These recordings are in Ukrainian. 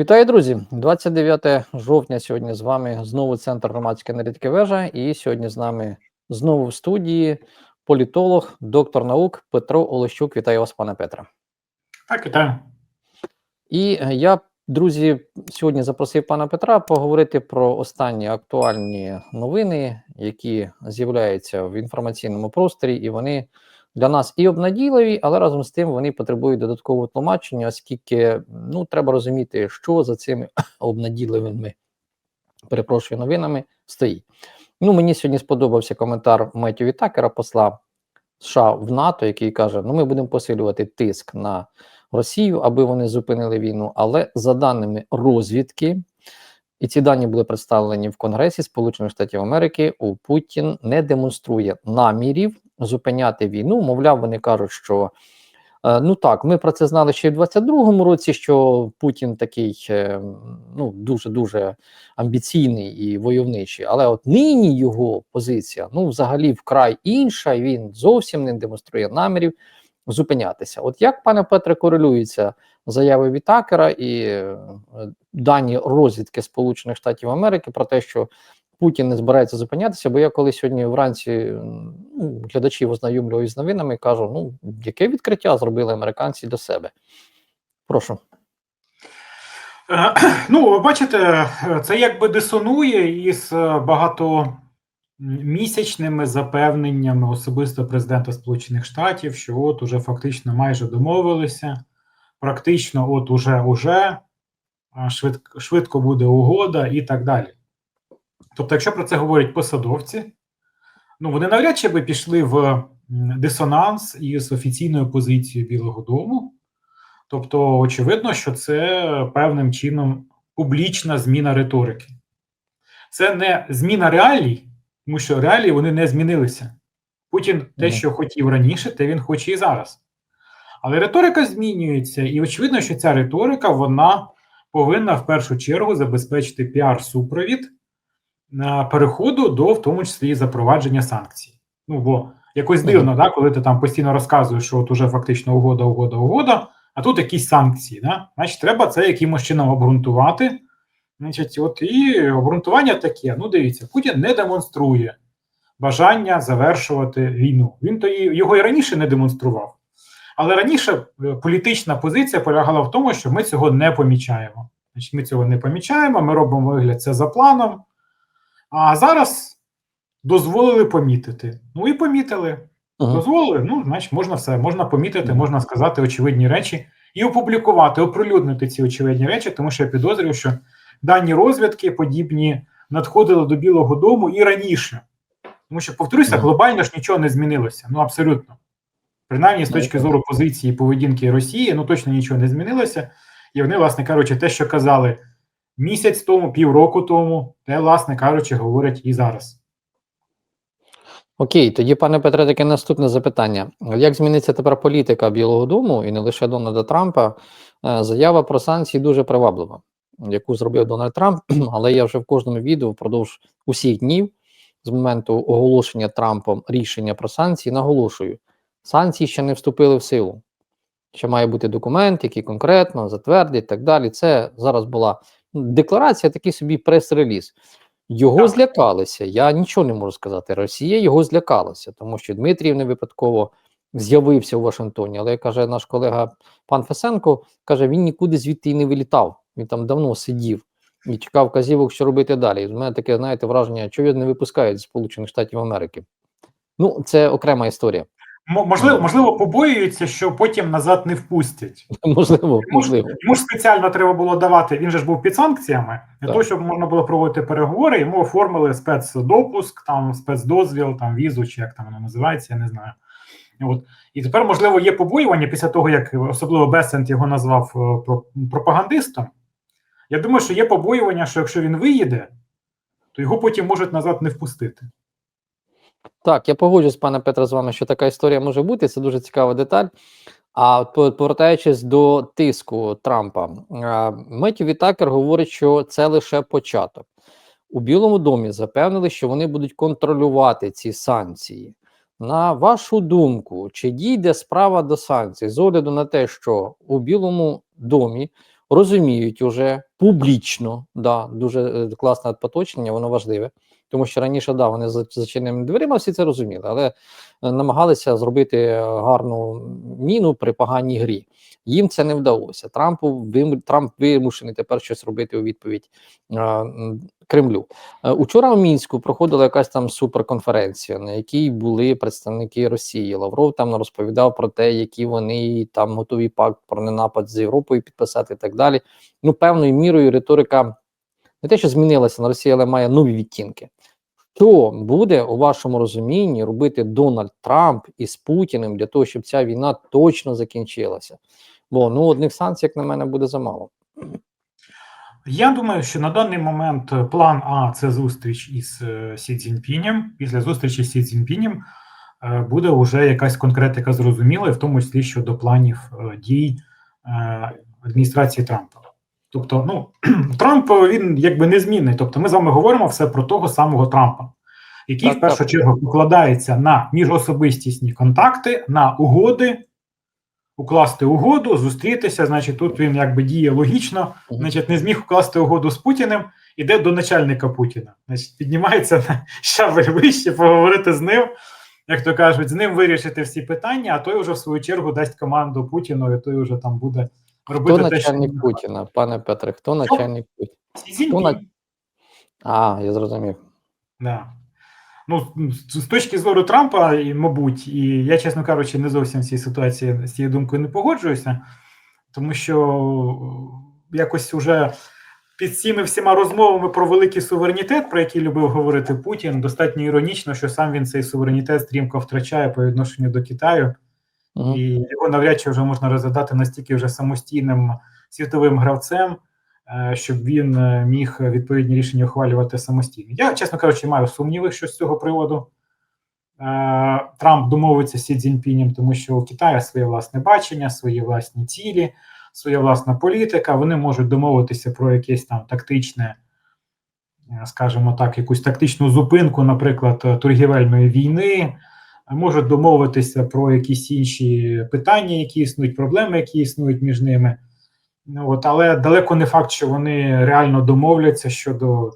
Вітаю, друзі! 29 жовтня. Сьогодні з вами знову центр громадської аналітики вежа. І сьогодні з нами знову в студії політолог, доктор наук Петро Олещук. Вітаю вас, пане Петре. Так, вітаю. І е, я, друзі, сьогодні запросив пана Петра поговорити про останні актуальні новини, які з'являються в інформаційному просторі, і вони для нас і обнадійливі, але разом з тим вони потребують додаткового тлумачення, оскільки ну треба розуміти, що за цими обнадійливими перепрошую новинами стоїть. Ну мені сьогодні сподобався коментар Меттю Вітакера, посла США в НАТО, який каже: Ну, ми будемо посилювати тиск на Росію, аби вони зупинили війну. Але за даними розвідки, і ці дані були представлені в Конгресі Сполучених Штатів Америки, у Путін не демонструє намірів зупиняти війну. Мовляв, вони кажуть, що е, ну так, ми про це знали ще в 22-му році, що Путін такий е, ну дуже дуже амбіційний і войовничий. Але от нині його позиція ну взагалі вкрай інша. і Він зовсім не демонструє намірів зупинятися. От як пане Петре корелюються заяви Вітакера і е, дані розвідки Сполучених Штатів Америки про те, що Путін не збирається зупинятися, бо я коли сьогодні вранці ну, глядачів ознайомлював з новинами, кажу: ну яке відкриття зробили американці для себе? Прошу. Е, Ну, бачите, це якби дисонує із багатомісячними запевненнями особисто президента Сполучених Штатів, що от уже фактично майже домовилися, практично, от уже уже швидко, швидко буде угода і так далі. Тобто, якщо про це говорять посадовці, ну вони навряд чи би пішли в дисонанс із офіційною позицією Білого Дому. Тобто, очевидно, що це певним чином публічна зміна риторики. Це не зміна реалій, тому що реалії вони не змінилися. Путін те, що хотів раніше, те він хоче і зараз. Але риторика змінюється, і очевидно, що ця риторика вона повинна в першу чергу забезпечити піар-супровід переходу до в тому числі запровадження санкцій. Ну бо якось дивно, да, коли ти там постійно розказуєш, що от уже фактично угода, угода, угода, а тут якісь санкції. Да? Значить, треба це якимось чином обґрунтувати. Значить, от і обґрунтування таке: ну, дивіться, Путін не демонструє бажання завершувати війну. Він то його і раніше не демонстрував. Але раніше е, політична позиція полягала в тому, що ми цього не помічаємо. Значить, Ми цього не помічаємо, ми робимо вигляд це за планом. А зараз дозволили помітити. Ну і помітили. Ага. Дозволили, ну, значить, можна все, можна помітити, можна сказати очевидні речі і опублікувати, оприлюднити ці очевидні речі, тому що я підозрюю, що дані розвідки подібні надходили до Білого Дому і раніше. Тому що, повторюся, глобально ж нічого не змінилося. Ну, абсолютно. Принаймні, з точки зору позиції поведінки Росії, ну точно нічого не змінилося. І вони, власне кажучи, те, що казали місяць тому, півроку тому, те, власне кажучи, говорять і зараз. Окей, тоді, пане Петре, таке наступне запитання: як зміниться тепер політика Білого Дому і не лише Дональда Трампа? Е, заява про санкції дуже приваблива, яку зробив Дональд Трамп, але я вже в кожному відео впродовж усіх днів з моменту оголошення Трампом рішення про санкції наголошую: санкції ще не вступили в силу. Ще має бути документ, який конкретно затвердить і так далі. Це зараз була декларація, такий собі прес-реліз. Його так. злякалися. Я нічого не можу сказати. Росія його злякалася, тому що Дмитрів не випадково з'явився у Вашингтоні. Але каже наш колега пан Фесенко, каже, він нікуди звідти і не вилітав. Він там давно сидів і чекав вказівок, що робити далі. У мене таке, знаєте, враження, що його не випускають з Сполучених Штатів Америки. Ну, це окрема історія. Можливо, можливо, побоюються, що потім назад не впустять. Можливо, можливо. Йому ж спеціально треба було давати. Він же ж був під санкціями для того, щоб можна було проводити переговори. Йому оформили спецдопуск, там спецдозвіл, там візу, чи як там воно називається, я не знаю. От і тепер, можливо, є побоювання після того, як особливо Бесент його назвав е, пропагандистом. Я думаю, що є побоювання, що якщо він виїде, то його потім можуть назад не впустити. Так, я погоджуюсь, пане Петре, з вами, що така історія може бути. Це дуже цікава деталь. А повертаючись до тиску Трампа, Меттю Вітакер говорить, що це лише початок. У Білому домі запевнили, що вони будуть контролювати ці санкції. На вашу думку, чи дійде справа до санкцій з огляду на те, що у Білому домі розуміють уже публічно. Да, дуже е, класне поточення, воно важливе. Тому що раніше да, вони за зачиненими дверима всі це розуміли, але е, намагалися зробити гарну міну при поганій грі. Їм це не вдалося. Трампу Трамп вимушений тепер щось робити у відповідь е, Кремлю. Е, Учора в мінську проходила якась там суперконференція, на якій були представники Росії. Лавров там розповідав про те, які вони там готові пакт про ненапад з Європою підписати і так далі. Ну, певною мірою риторика не те, що змінилася на Росії, але має нові відтінки. Що буде у вашому розумінні робити Дональд Трамп із Путіним для того, щоб ця війна точно закінчилася? Бо ну одних санкцій, як на мене, буде замало. Я думаю, що на даний момент план А це зустріч із е, Сі Цзіньпінем. Після зустрічі з Сі Цзіньпінем е, буде вже якась конкретика зрозуміла, в тому числі щодо планів е, дій адміністрації Трампа. Тобто, ну Трамп е, він якби незмінний. Тобто, ми з вами говоримо все про того самого Трампа, який Так, в першу так. чергу покладається на міжособистісні контакти, на угоди. Укласти угоду, зустрітися, значить, тут він якби діє логічно, значить, не зміг укласти угоду з Путіним, іде до начальника Путіна. Значить, піднімається на щабель вище, поговорити з ним, як то кажуть, з ним вирішити всі питання, а той вже в свою чергу дасть команду Путіну, і той вже там буде робити Хто те, начальник він Путіна, пане Петре? Хто начальник Путіна? Хто на- А, я зрозумів. Да. Ну, з з точки зору Трампа, мабуть, і я, чесно кажучи, не зовсім в цій ситуації з цією думкою не погоджуюся, тому що е, якось уже під цими всіма розмовами про великий суверенітет, про який любив говорити Путін, достатньо іронічно, що сам він цей суверенітет стрімко втрачає по відношенню до Китаю, Мгм. і його навряд чи вже можна розглядати настільки вже самостійним світовим гравцем, е, щоб він е, міг відповідні рішення ухвалювати самостійно. Я, чесно кажучи, маю сумніви, що з цього приводу е, Трамп домовиться з Сі Цзіньпінем, тому що у Китаю своє власне бачення, свої власні цілі, своя власна політика. Вони можуть домовитися про якесь там тактичне, скажімо так, якусь тактичну зупинку, наприклад, торгівельної війни. Можуть домовитися про якісь інші питання, які існують, проблеми, які існують між ними. От, але далеко не факт, що вони реально домовляться щодо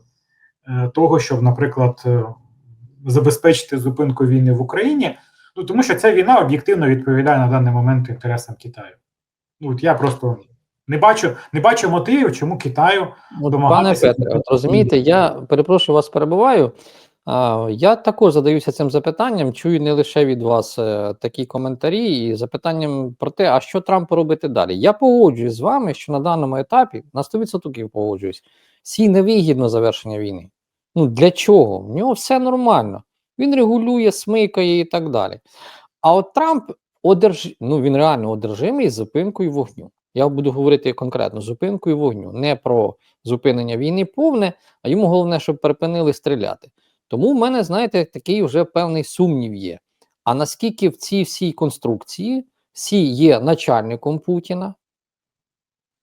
е, того, щоб, наприклад, е, забезпечити зупинку війни в Україні. Ну тому що ця війна об'єктивно відповідає на даний момент інтересам Китаю. Ну от я просто не бачу, не бачу мотивів, чому Китаю От, пане Петре, от розумієте, я перепрошую вас, перебуваю. Я також задаюся цим запитанням, чую не лише від вас е, такі коментарі і запитанням про те, а що Трампу робити далі. Я погоджуюсь з вами, що на даному етапі на 100% погоджуюсь. Сі невигідно завершення війни. Ну для чого? В нього все нормально. Він регулює, смикає і так далі. А от Трамп одерж... ну, він реально одержимий зупинкою вогню. Я буду говорити конкретно зупинкою вогню, не про зупинення війни повне, а йому головне, щоб припинили стріляти. Тому в мене, знаєте, такий вже певний сумнів є. А наскільки в цій всій конструкції всі є начальником Путіна?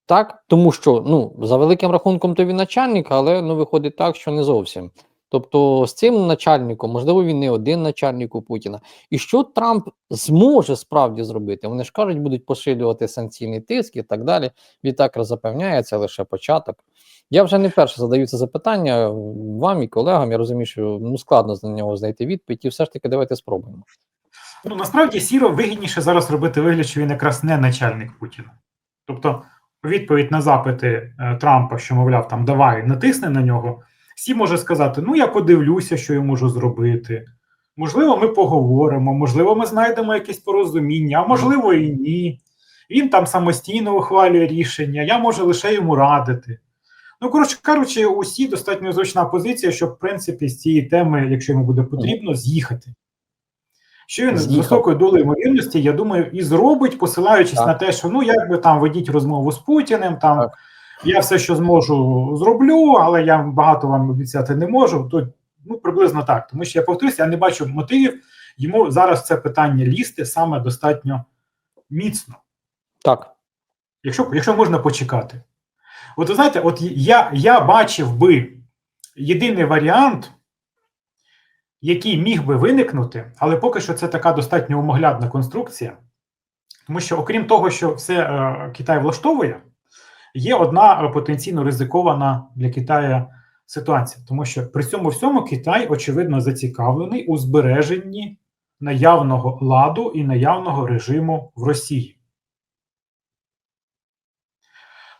Так, тому що ну, за великим рахунком то він начальник, але ну, виходить так, що не зовсім. Тобто з цим начальником, можливо, він не один начальник у Путіна. І що Трамп зможе справді зробити? Вони ж кажуть, будуть посилювати санкційний тиск і так далі. Відтак запевняє, це лише початок. Я вже не вперше задаю це запитання вам і колегам. Я розумію, що ну складно на нього знайти відповідь, і все ж таки давайте спробуємо. Ну насправді Сіро вигідніше зараз робити вигляд, що він якраз не начальник Путіна. Тобто, відповідь на запити е, Трампа, що мовляв, там давай натисни на нього. Сі може сказати: Ну, я подивлюся, що я можу зробити. Можливо, ми поговоримо, можливо, ми знайдемо якесь порозуміння, а можливо, і ні. Він там самостійно ухвалює рішення, я можу лише йому радити. Ну, коротше кажучи, усі достатньо зручна позиція, щоб, в принципі, з цієї теми, якщо йому буде потрібно, з'їхати. Що він з високою долею ймовірності, я думаю, і зробить, посилаючись Так. на те, що ну як би там ведіть розмову з Путіним, там Так. Я все, що зможу, зроблю, але я багато вам обіцяти не можу. То ну приблизно так. Тому що я повторюся, я не бачу мотивів йому зараз це питання лізти саме достатньо міцно, Так, якщо, якщо можна почекати. От ви знаєте, от я, я бачив би єдиний варіант, який міг би виникнути, але поки що це така достатньо умоглядна конструкція, тому що, окрім того, що все е, Китай влаштовує, є одна е, потенційно ризикована для Китаю ситуація, тому що при цьому всьому Китай очевидно зацікавлений у збереженні наявного ладу і наявного режиму в Росії.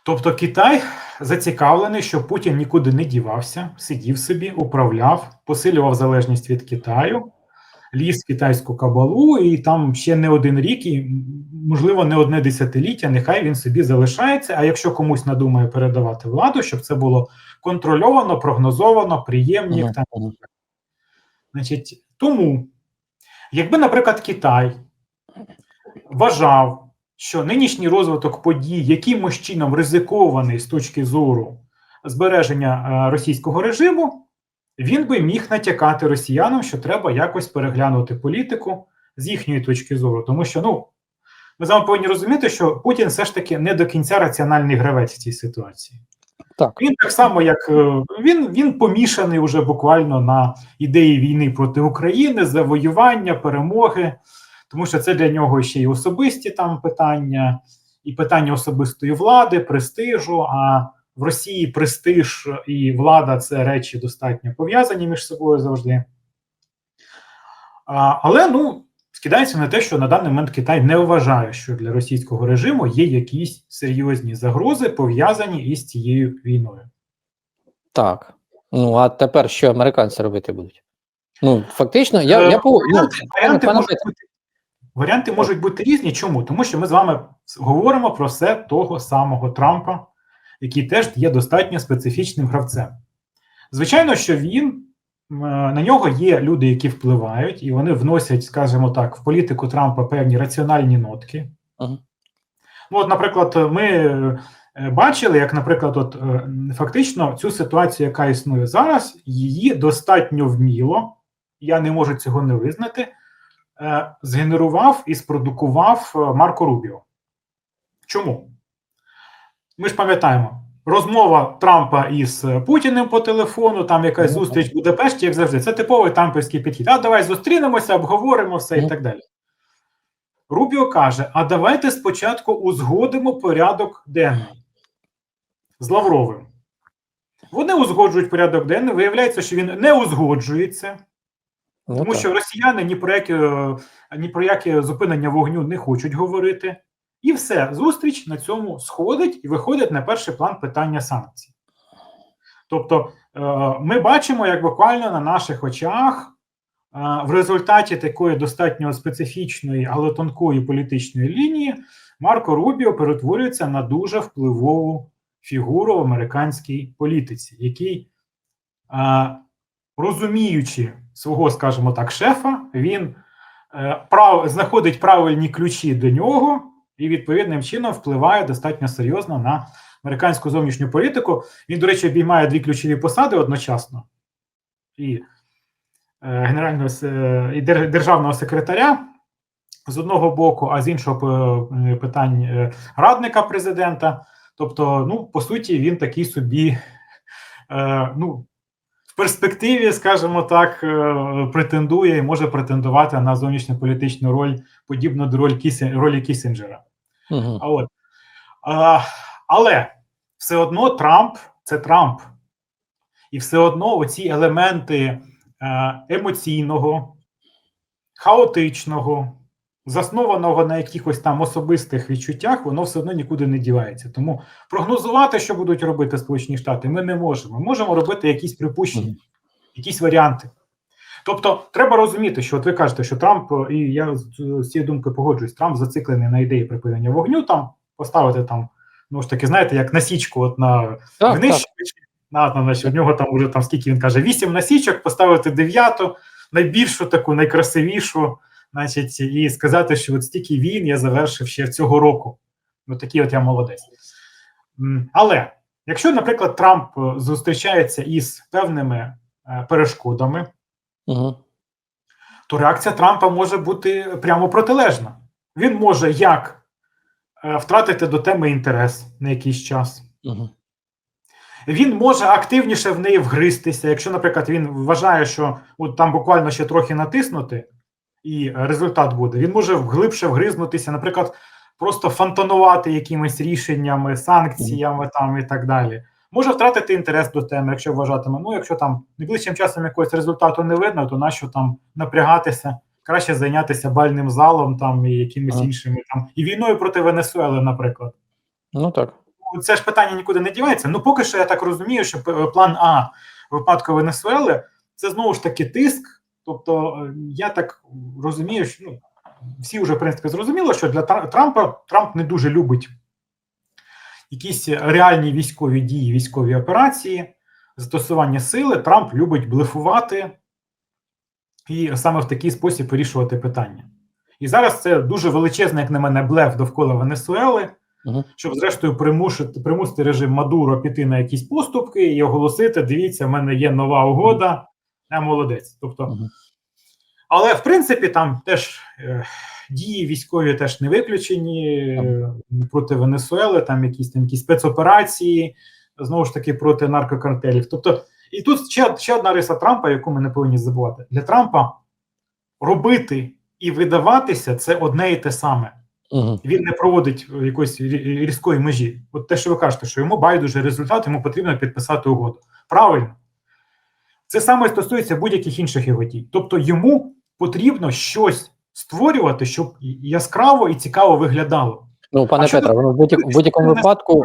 Тобто Китай зацікавлений, щоб Путін нікуди не дівався, сидів собі, управляв, посилював залежність від Китаю, ліз китайську кабалу, і там ще не один рік, і можливо не одне десятиліття. Нехай він собі залишається. А якщо комусь надумає передавати владу, щоб це було контрольовано, прогнозовано, приємні. Мгм, Там. Значить, тому, якби, наприклад, Китай вважав, що нинішній розвиток подій якимось чином ризикований з точки зору збереження е, російського режиму, він би міг натякати росіянам, що треба якось переглянути політику з їхньої точки зору. Тому що, ну, ми з вами повинні розуміти, що Путін все ж таки не до кінця раціональний гравець в цій ситуації. Так. Він так само, як е, він, він помішаний уже буквально на ідеї війни проти України, завоювання, перемоги, тому що це для нього ще й особисті там питання, і питання особистої влади, престижу. А в Росії престиж і влада це речі достатньо пов'язані між собою завжди. А, але ну, скидається на те, що на даний момент Китай не вважає, що для російського режиму є якісь серйозні загрози, пов'язані із цією війною. Так. Ну, а тепер що американці робити будуть? Ну, фактично, я, Е, я по, ну, варіанти, варіанти, можуть бути, варіанти можуть бути різні. Чому? Тому що ми з вами говоримо про все того самого Трампа, який теж є достатньо специфічним гравцем. Звичайно, що він на нього є люди, які впливають, і вони вносять, скажімо так, в політику Трампа певні раціональні нотки. Мгм. Ну, от, наприклад, ми е, бачили, як, наприклад, от е, фактично цю ситуацію, яка існує зараз, її достатньо вміло, я не можу цього не визнати, е, згенерував і спродукував е, Марко Рубіо. Чому? Ми ж пам'ятаємо, розмова Трампа із е, Путіним по телефону, там якась зустріч в Будапешті, як завжди. Це типовий трампівський підхід. А давай зустрінемося, обговоримо все і так далі. Рубіо каже: а давайте спочатку узгодимо порядок денний з Лавровим. Вони узгоджують порядок денний. Виявляється, що він не узгоджується, Ну, тому так. що росіяни ні про яке ні про яке зупинення вогню не хочуть говорити. І все, зустріч на цьому сходить і виходить на перший план питання санкцій. Тобто, е, ми бачимо, як буквально на наших очах е, в результаті такої достатньо специфічної, але тонкої політичної лінії Марко Рубіо перетворюється на дуже впливову фігуру в американській політиці, який, е, розуміючи свого, скажімо так, шефа, він знаходить правильні ключі до нього і відповідним чином впливає достатньо серйозно на американську зовнішню політику. Він, до речі, обіймає дві ключові посади одночасно і е, генерального і дер- державного секретаря з одного боку, а з іншого е, питань е, радника президента. Тобто, ну, по суті, він такий собі, е, ну, в перспективі, скажімо так, е, претендує і може претендувати на зовнішньополітичну роль, подібну до роль Кісі, ролі Кісінджера. Мгм. А от. А, але все одно Трамп це Трамп. І все одно оці елементи е, емоційного, хаотичного, заснованого на якихось там особистих відчуттях, воно все одно нікуди не дівається. Тому прогнозувати, що будуть робити Сполучені Штати, ми не можемо. Ми можемо робити якісь припущення, якісь варіанти. Тобто, треба розуміти, що от ви кажете, що Трамп, і я з цією думкою погоджуюсь, Трамп зациклений на ідеї припинення вогню, там поставити там, ну ж таки, знаєте, як насічку от на так. винищувачі. На, на, у нього там уже там скільки він каже, вісім насічок, поставити дев'яту, найбільшу таку, найкрасивішу, значить, і сказати, що от стільки війн я завершив ще цього року. Ну такий от я молодець. Але якщо, наприклад, Трамп е, зустрічається із певними е, перешкодами, Мгм. то реакція Трампа може бути прямо протилежна. Він може як е, втратити до теми інтерес на якийсь час. Мгм. Він може активніше в неї вгристися. Якщо, наприклад, він вважає, що от там буквально ще трохи натиснути, і результат буде. Він може глибше вгризнутися. Наприклад, просто фантанувати якимись рішеннями, санкціями там і так далі. Може втратити інтерес до теми, якщо вважатиме, ну якщо там найближчим часом якогось результату не видно, то нащо там напрягатися, краще зайнятися бальним залом там і якимись Ага. іншими там і війною проти Венесуели, наприклад. Ну так. Ну, Це ж питання нікуди не дівається. Ну, поки що я так розумію, що план А випадку Венесуели це знову ж таки тиск. Тобто, е, я так розумію, що ну, всі вже в принципі зрозуміло, що для Трампа Трамп не дуже любить якісь реальні військові дії, військові операції, застосування сили. Трамп любить блефувати і саме в такий спосіб вирішувати питання. І зараз це дуже величезний, як на мене, блеф довкола Венесуели Угу. щоб зрештою примусити, примусити режим Мадуро піти на якісь поступки і оголосити: дивіться, в мене є нова угода, я молодець. Тобто, але в принципі там теж е, дії військові теж не виключені е, проти Венесуели, там якісь там якісь спецоперації, знову ж таки проти наркокартелів. Тобто, і тут ще, ще одна риса Трампа, яку ми не повинні забувати. Для Трампа робити і видаватися це одне і те саме Угу. він не проводить е, якоїсь різкої межі. От те, що ви кажете, що йому байдуже результат, йому потрібно підписати угоду. Правильно, це саме стосується будь-яких інших його дій. Тобто йому потрібно щось створювати, щоб яскраво і цікаво виглядало. Ну, пане тут- воно в будь- будь-якому випадку.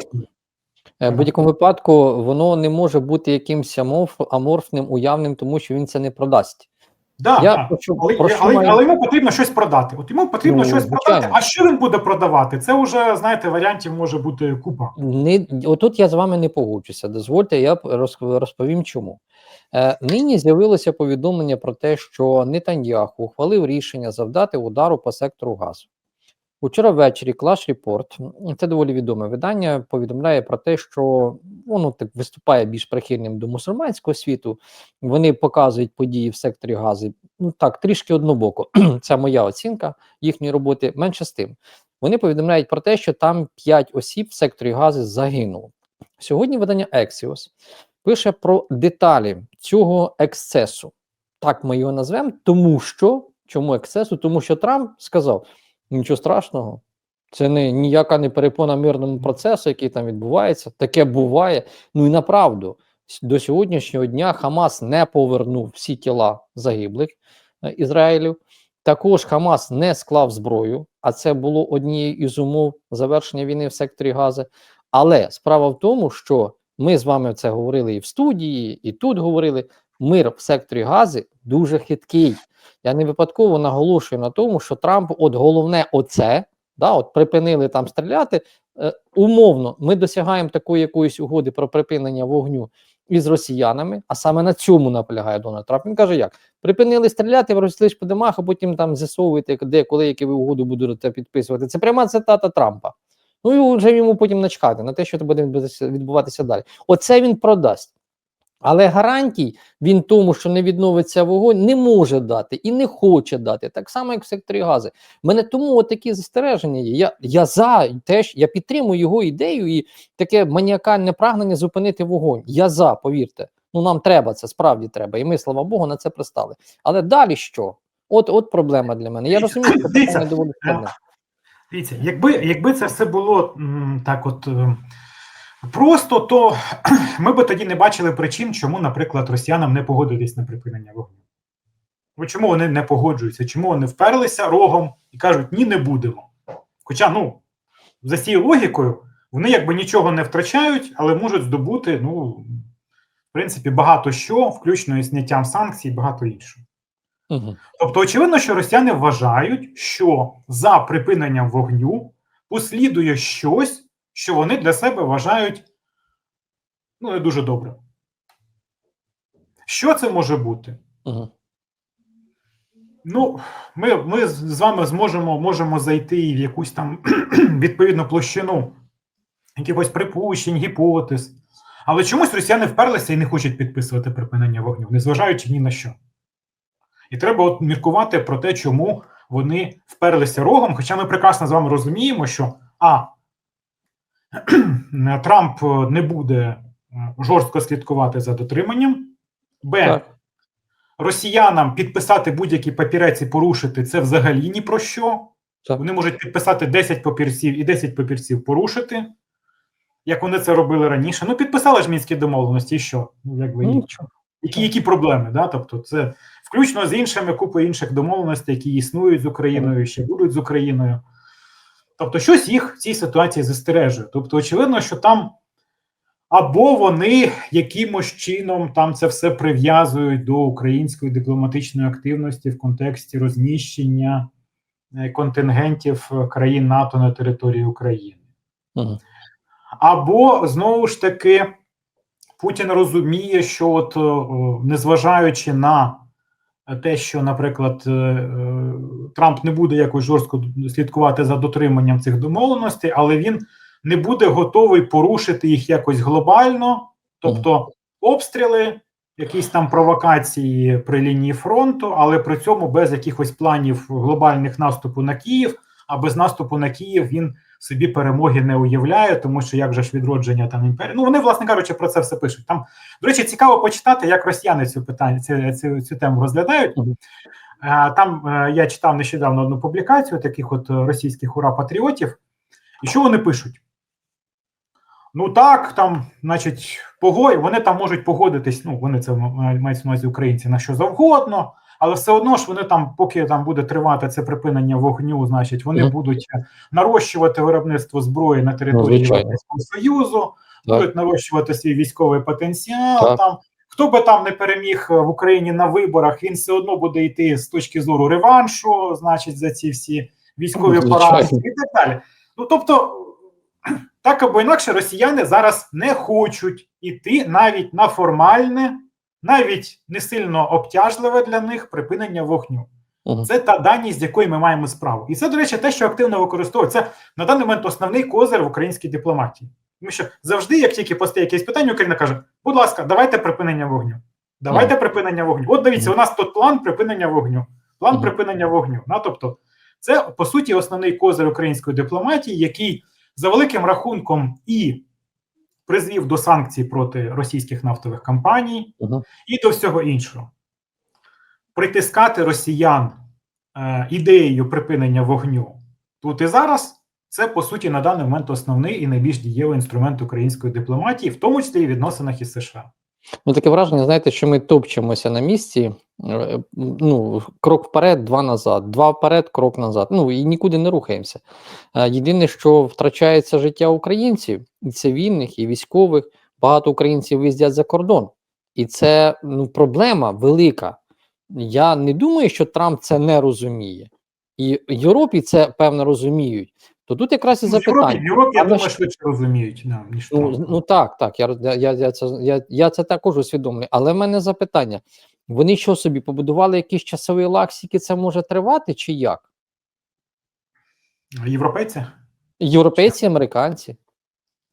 е, В будь-якому випадку воно не може бути якимось аморф, аморфним, уявним, тому що він це не продасть. Да, Я да. хочу Але, про що але, маю- але йому потрібно щось продати. От йому потрібно Ну, щось звичайно. продати. А що він буде продавати? Це вже знаєте, варіантів може бути купа. Не, отут я з вами не погоджуся. Дозвольте, я розповім чому. Е, нині з'явилося повідомлення про те, що Нетаньяху ухвалив рішення завдати удару по сектору газу. Учора ввечері Clash Report, це доволі відоме видання, повідомляє про те, що воно так виступає більш прихильним до мусульманського світу. Вони показують події в секторі газу. Ну так, трішки однобоко. Це моя оцінка їхньої роботи. Менше з тим. Вони повідомляють про те, що там 5 осіб в секторі газу загинуло. Сьогодні видання Axios пише про деталі цього ексцесу. Так ми його назвемо, тому що чому ексцесу? Тому що Трамп сказав: нічого страшного, це не ніяка не перепона мирному процесу, який там відбувається. Таке буває. Ну і направду до сьогоднішнього дня Хамас не повернув всі тіла загиблих е, Ізраїлю. Також Хамас не склав зброю, а це було однією із умов завершення війни в секторі Гази. Але справа в тому, що ми з вами це говорили і в студії, і тут говорили. Мир в секторі Гази дуже хиткий. Я не випадково наголошую на тому, що Трамп, от головне, оце, да, от припинили там стріляти. Е, умовно, ми досягаємо такої якоїсь угоди про припинення вогню із росіянами, а саме на цьому наполягає Дональд Трамп. Він каже, як припинили стріляти, розійшлись по домах, а потім там з'ясовуєте, де, коли, які ви угоду будете підписувати. Це пряма цитата Трампа. Ну і вже йому потім начкати на те, що буде відбуватися- далі. Оце він продасть. Але гарантій він тому, що не відновиться вогонь, не може дати і не хоче дати. Так само, як в секторі гази. У мене тому такі застереження є. Я, я за теж я підтримую його ідею і таке маніакальне прагнення зупинити вогонь. Я за, повірте. Ну нам треба це, справді треба. І ми, слава Богу, на це пристали. Але далі що? От, от проблема для мене. Я розумію, що це питання доволі складне. Дивіться, якби, якби це все було так, от е, просто, то ми би тоді не бачили причин, чому, наприклад, росіянам не погодитись на припинення вогню. Бо чому вони не погоджуються? Чому вони вперлися рогом і кажуть ні, не будемо. Хоча, ну, за цією логікою, вони якби нічого не втрачають, але можуть здобути, ну, в принципі, багато що, включно із зняттям санкцій, і багато іншого. Угу. Тобто, очевидно, що росіяни вважають, що за припиненням вогню послідує щось, що вони для себе вважають ну, не дуже добре. Що це може бути? Угу. Ну, ми, ми з з вами зможемо можемо зайти в якусь там відповідну площину якихось припущень, гіпотез. Але чомусь росіяни вперлися і не хочуть підписувати припинення вогню, незважаючи ні на що. І треба от міркувати про те, чому вони вперлися рогом. Хоча ми прекрасно з вами розуміємо, що А. Трамп не буде е, жорстко слідкувати за дотриманням, Б. Так. Росіянам підписати будь-які папірець і порушити це взагалі ні про що. Так. Вони можуть підписати 10 папірців і 10 папірців порушити, як вони це робили раніше. Ну, підписали ж мінські домовленості, і що? Ну, якби, Ну, нічого. які, які проблеми? Да? Тобто, це включно з іншими купою інших домовленостей, які існують з Україною, ще будуть з Україною. Тобто, щось їх в цій ситуації застережує. Тобто, очевидно, що там або вони якимось чином там це все прив'язують до української дипломатичної активності в контексті розміщення е, контингентів е, країн НАТО на території України. Або знову ж таки Путін розуміє, що от е, незважаючи на те, що, наприклад, е, е, Трамп не буде якось жорстко слідкувати за дотриманням цих домовленостей, але він не буде готовий порушити їх якось глобально, тобто обстріли, якісь там провокації при лінії фронту, але при цьому без якихось планів глобальних наступу на Київ, а без наступу на Київ він собі перемоги не уявляє, тому що як же ж відродження там імперії. Ну вони, власне кажучи, про це все пишуть. Там, до речі, цікаво почитати, як росіяни цю питання цю, цю, цю тему розглядають. Там е, я читав нещодавно одну публікацію таких от е, російських ура патріотів. І що вони пишуть? Ну так, там, значить, погой, вони там можуть погодитись, ну, вони це мають на увазі українці на що завгодно, але все одно ж вони там, поки там буде тривати це припинення вогню, значить, вони Мгм. будуть е, нарощувати виробництво зброї на території Ну. Європейського Союзу, Так. будуть нарощувати свій військовий потенціал. Так. Там хто би там не переміг е, в Україні на виборах, він все одно буде йти з точки зору реваншу, значить, за ці всі військові Ну, поразки і так далі. Ну тобто, так або інакше, росіяни зараз не хочуть іти навіть на формальне, навіть не сильно обтяжливе для них припинення вогню. Це та даність, з якою ми маємо справу. І це, до речі, те, що активно використовується. На даний момент основний козир в українській дипломатії. Тому що завжди, як тільки постає якесь питання, Україна каже: будь ласка, давайте припинення вогню. Давайте припинення вогню. От дивіться, у нас тут план припинення вогню. План Мгм. припинення вогню. Ну, тобто, це по суті основний козир української дипломатії, який за великим рахунком і призвів до санкцій проти російських нафтових компаній, Мгм. і до всього іншого. Притискати росіян е, ідеєю припинення вогню тут і зараз це по суті на даний момент основний і найбільш дієвий інструмент української дипломатії, в тому числі і відносинах із США. Ну, таке враження, знаєте, що ми топчемося на місці. е, Ну, крок вперед, два назад, два вперед, крок назад. Ну і нікуди не рухаємося. Е, Єдине, що втрачається життя українців, і цивільних, і військових. Багато українців виїздять за кордон, і це ну, проблема велика. Я не думаю, що Трамп це не розуміє, і в Європі це певно розуміють. То тут якраз і Ну, запитання. в Європі я думаю, швидше розуміють, да, ніж Ну, ну так, так, я, я, я, це, я, я це також усвідомлюю. Але в мене запитання: вони що собі побудували якийсь часовий лак, скільки це може тривати, чи як? Європейці? Європейці, американці.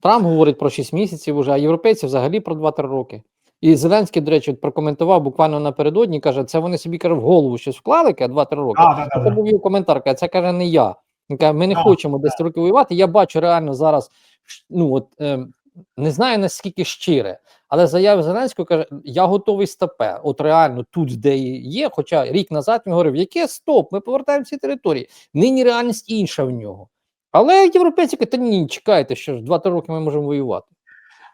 Трамп говорить про 6 місяців уже, а європейці взагалі про 2-3 роки. І Зеленський, до речі, прокоментував буквально напередодні, каже, це вони собі каже, в голову щось вклали, каже, 2-3 роки. А, да, да, Це був коментар, каже, це каже не я. Ми не Так, хочемо 10 років воювати. Я бачу реально зараз, ну от е, не знаю наскільки щире, але заяви Зеленського каже: я готовий стопе. От реально тут, де є. Хоча рік назад він говорив, яке стоп, ми повертаємо ці території. Нині реальність інша в нього. Але європейці кажуть, та ні, чекайте, що ж 2-3 роки ми можемо воювати.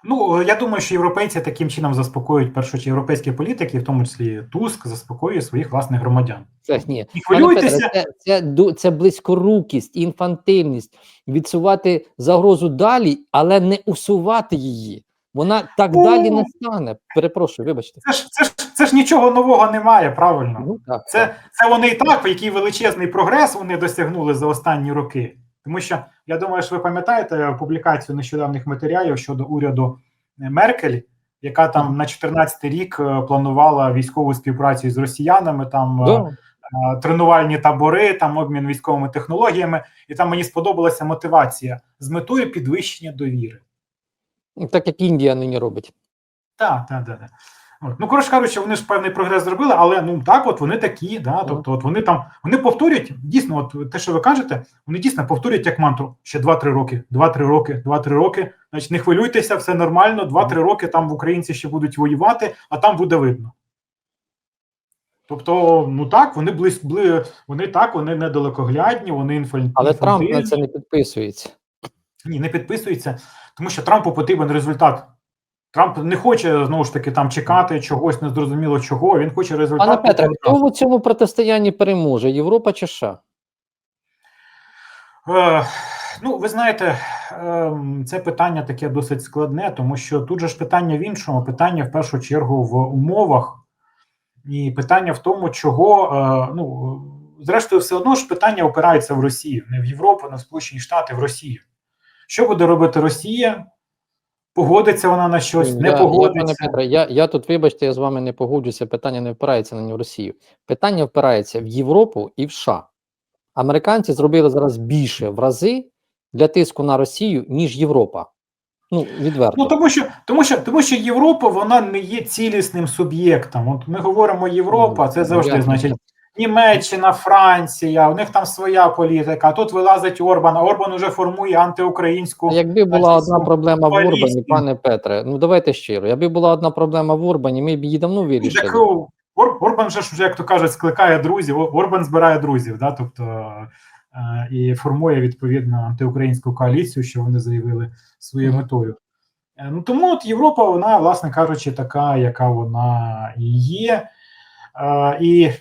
Ну, я думаю, що європейці таким чином заспокоюють першу чергу європейські політики, в тому числі Туск, заспокоює своїх власних громадян. Це ні. Пане хвилюйтеся, Петре, це, це, це близькорукість, інфантильність, відсувати загрозу далі, але не усувати її. Вона так Ну, далі не стане. Перепрошую, вибачте. це ж, це, ж, це ж нічого нового немає, правильно? Ну, так, Це, це вони і так, який величезний прогрес вони досягнули за останні роки. Тому що я думаю, що ви пам'ятаєте публікацію нещодавних матеріалів щодо уряду Меркель, яка там на 14 рік е, планувала військову співпрацю з росіянами, там е, Да. е, тренувальні табори, там обмін військовими технологіями, і там мені сподобалася мотивація з метою підвищення довіри. Так як Індія нині робить. Так, так, так. От. Ну, коротше кажучи, вони ж певний прогрес зробили, але ну так, от вони такі, да, тобто, от вони там вони повторюють дійсно, от те, що ви кажете, вони дійсно повторюють як мантру ще 2-3 роки, 2-3 роки, 2-3 роки. Значить, не хвилюйтеся, все нормально. 2-3 роки там в українці ще будуть воювати, а там буде видно. Тобто, ну так, вони близь, бли, вони так, вони недалекоглядні, вони інфан... Але Трамп на це не підписується. Ні, не підписується, тому що Трампу потрібен результат. Трамп не хоче знову ж таки там чекати чогось незрозуміло чого. Він хоче результат. Пане Петре, хто в цьому протистоянні переможе? Європа чи США? Е, ну, ви знаєте, ем, це питання таке досить складне, тому що тут же ж питання в іншому. Питання в першу чергу в умовах, і питання в тому, чого е, ну зрештою, все одно ж питання опирається в Росію, не в Європу, не в Сполучені Штати, в Росію. Що буде робити Росія? Погодиться вона на щось, не я, погодиться. Я, Петре, я, я тут, вибачте, я з вами не погоджуся. Питання не впирається на Росію. Питання впирається в Європу і в США. Американці зробили зараз більше в рази для тиску на Росію, ніж Європа. Ну, відверто. Ну тому що тому що тому що Європа вона не є цілісним суб'єктом. От ми говоримо Європа, це завжди Я- значить Німеччина, Франція, у них там своя політика. А тут вилазить Орбан. а Орбан уже формує антиукраїнську. А Якби була Значить, одна проблема в. Орбані, пане Петре, ну давайте щиро. Якби була одна проблема в Орбані, ми б її давно Так, вирішили. о, Ор, Орбан же ж вже, як то кажуть, скликає друзів. Орбан збирає друзів, да, тобто е, і формує відповідно антиукраїнську коаліцію, що вони заявили своєю метою. Е, Ну тому от Європа, вона, власне кажучи, така, яка вона і є. Е, І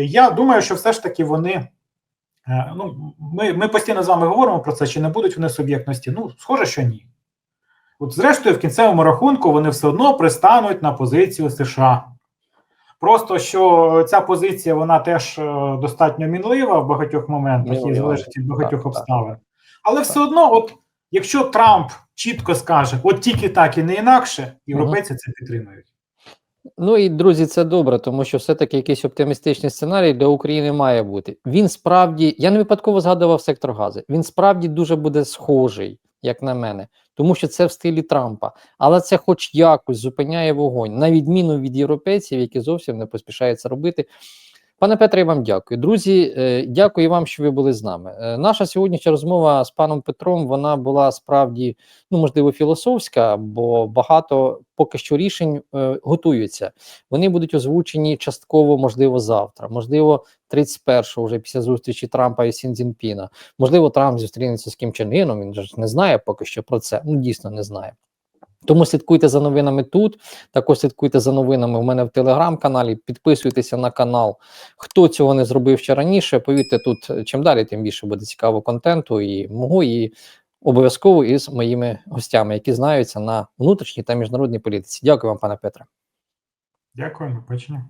я думаю, що все ж таки вони. е, Ну, ми, ми постійно з вами говоримо про це, чи не будуть вони суб'єктності. Ну, схоже, що ні. От, зрештою, в кінцевому рахунку вони все одно пристануть на позицію США. Просто що ця позиція вона теж е, достатньо мінлива в багатьох моментах і залежить від багатьох так, обставин. Але все одно, от якщо Трамп чітко скаже, от тільки так і не інакше, європейці це підтримують. Ну і друзі, це добре, тому що все-таки якийсь оптимістичний сценарій для України має бути. Він справді, я не випадково згадував сектор гази. Він справді дуже буде схожий, як на мене, тому що це в стилі Трампа. Але це, хоч якось, зупиняє вогонь, на відміну від європейців, які зовсім не поспішають це робити. Пане Петре, я вам дякую. Друзі, е, дякую вам, що ви були з нами. Е, Наша сьогоднішня розмова з паном Петром вона була справді, ну можливо, філософська, бо багато поки що рішень е, готуються. Вони будуть озвучені частково, можливо, завтра, можливо, 31-го, вже після зустрічі Трампа і Сін Цзіньпіна. Можливо, Трамп зустрінеться з Кім Чен Іном, Він ж не знає поки що про це. Ну дійсно не знає. Тому слідкуйте за новинами тут. Також слідкуйте за новинами у мене в телеграм-каналі. Підписуйтеся на канал. Хто цього не зробив ще раніше, повірте, тут чим далі, тим більше буде цікавого контенту і мого, і обов'язково із моїми гостями, які знаються на внутрішній та міжнародній політиці. Дякую вам, пане Петре. Дякую, до побачення.